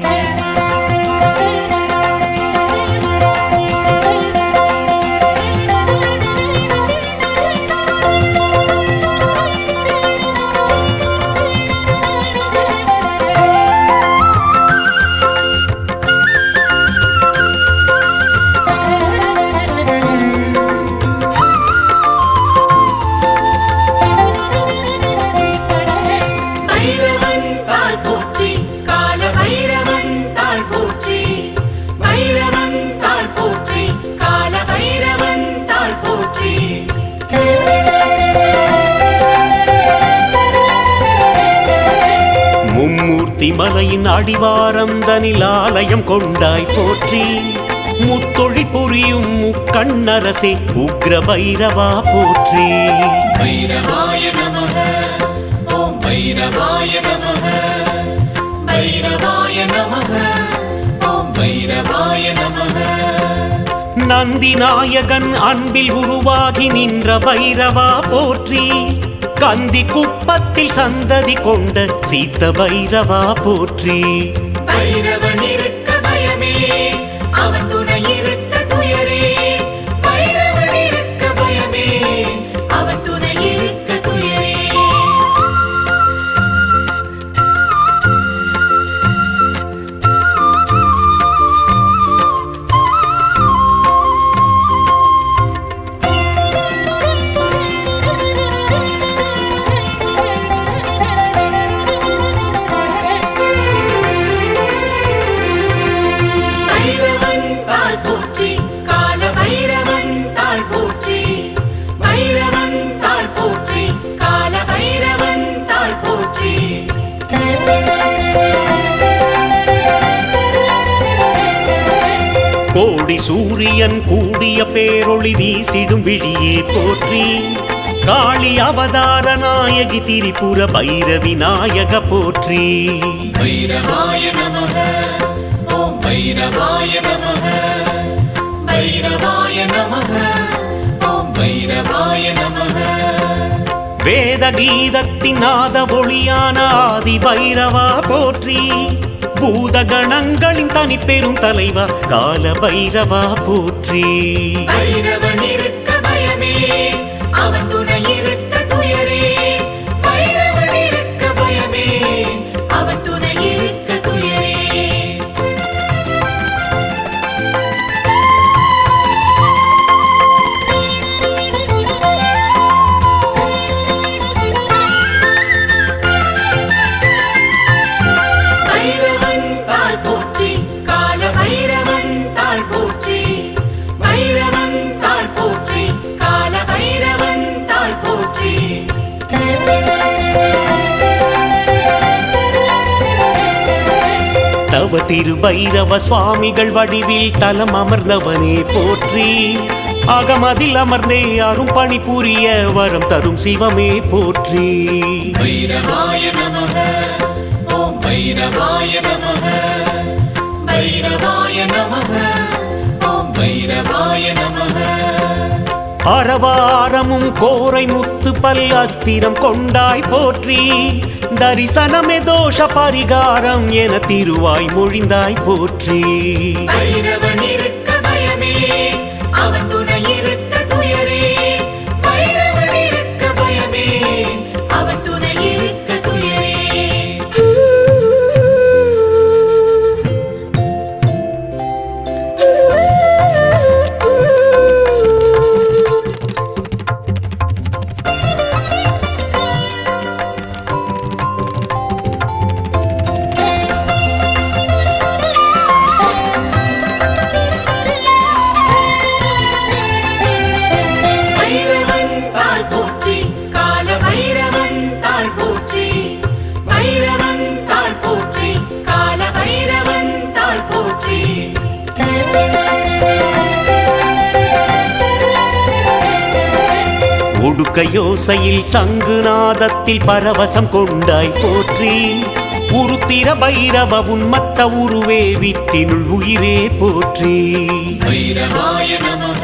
Yeah. மலையின் அடிவாரம் தனில் ஆலயம் கொண்டாய் போற்றி. முத்தொழி புரியும் முக்கண்ணரசே உக்ர பைரவா போற்றி. பைரவாய நமக ஓம் பைரவாய நமக பைரவாய நமக ஓம் பைரவாய நமக. நந்தி நாயகன் அன்பில் உருவாகி நின்ற பைரவா போற்றி. கந்தி குப்பத்தில் சந்ததி கொண்ட சீத்த பைரவா போற்றி. பைரவன் கோடி சூரியன் கூடிய பேரொளி வீசிடும் விழியே போற்றி. காளி அவதார நாயகி திரிபுர பைரவி நாயக போற்றி. பைரவாய நமக ஓம் பைரவாய நமக பைரவாய நமக ஓம் பைரவாய நமக. வேத கீதத்தின் நாத ஒளியான ஆதி பைரவா போற்றி. பூத கணங்களின் தனிப்பெரும் தலைவா கால பைரவா போற்றி தவ திரு பைரவ சுவாமிகள் வடிவில் தலம் அமர்ந்தவனே போற்றி. அகமதில் அமர்ந்தே யாரும் பணி புரிய வரம் தரும் சிவமே போற்றி. பைரவாய நமக ஓம் பைரவாய நமக பைரவாய நமக ஓம் பைரவாய நமக. அரவாரமும் கோரை முத்து பல் அஸ்திரம் கொண்டாய் போற்றி. தரிசனமே தோஷ பரிகாரம் என திருவாய் மொழிந்தாய் போற்றி. ஒடுக்க யோசையில் சங்கு நாதத்தில் பரவசம் கொண்டாய் போற்றி. உருத்திர பைரவ உன்மத்த உருவே வித்தினுள் உயிரே போற்றி. பைரவாய நமக.